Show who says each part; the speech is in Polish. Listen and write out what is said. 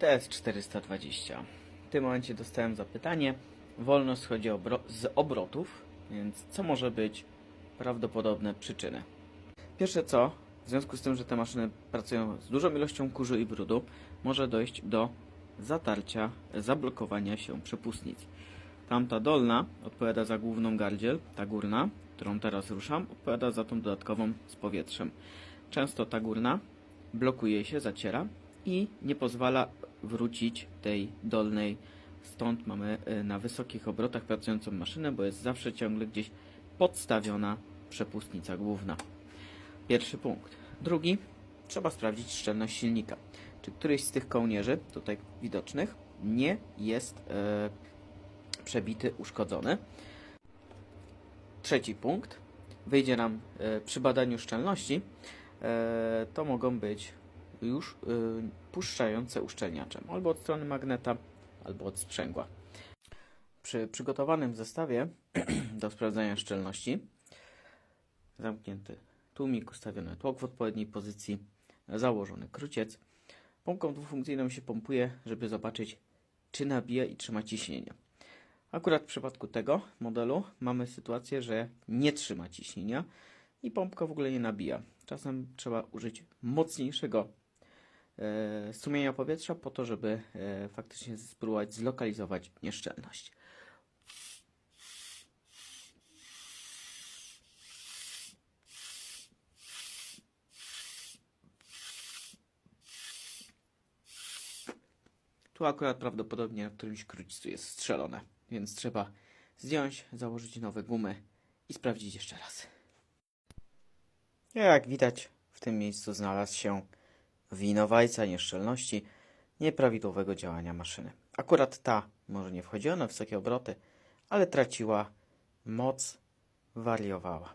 Speaker 1: TS420. W tym momencie dostałem zapytanie. Wolność schodzi obro z obrotów, więc co może być prawdopodobne przyczyny? Pierwsze co, w związku z tym, że te maszyny pracują z dużą ilością kurzu i brudu, może dojść do zatarcia, zablokowania się przepustnic. Tamta dolna odpowiada za główną gardziel, ta górna, którą teraz ruszam, odpowiada za tą dodatkową z powietrzem. Często ta górna blokuje się, zaciera i nie pozwala wrócić tej dolnej. Stąd mamy y, na wysokich obrotach pracującą maszynę, bo jest zawsze ciągle gdzieś podstawiona przepustnica główna. Pierwszy punkt. Drugi, trzeba sprawdzić szczelność silnika. Czy któryś z tych kołnierzy, tutaj widocznych, nie jest e, przebity, uszkodzony. Trzeci punkt. Wyjdzie nam e, przy badaniu szczelności. E, to mogą być już e, puszczające uszczelniaczem albo od strony magneta, albo od sprzęgła. Przy przygotowanym zestawie do sprawdzania szczelności zamknięty tłumik, ustawiony tłok w odpowiedniej pozycji, założony kruciec. Pompką dwufunkcyjną się pompuje, żeby zobaczyć, czy nabija i trzyma ciśnienie. Akurat w przypadku tego modelu mamy sytuację, że nie trzyma ciśnienia i pompka w ogóle nie nabija. Czasem trzeba użyć mocniejszego strumienia powietrza po to, żeby e, faktycznie spróbować zlokalizować nieszczelność. Tu akurat prawdopodobnie na którymś krucicu jest strzelone, więc trzeba zdjąć, założyć nowe gumy i sprawdzić jeszcze raz. Jak widać, w tym miejscu znalazł się winowajca nieszczelności nieprawidłowego działania maszyny. Akurat ta może nie wchodziła na wysokie obroty, ale traciła moc, wariowała.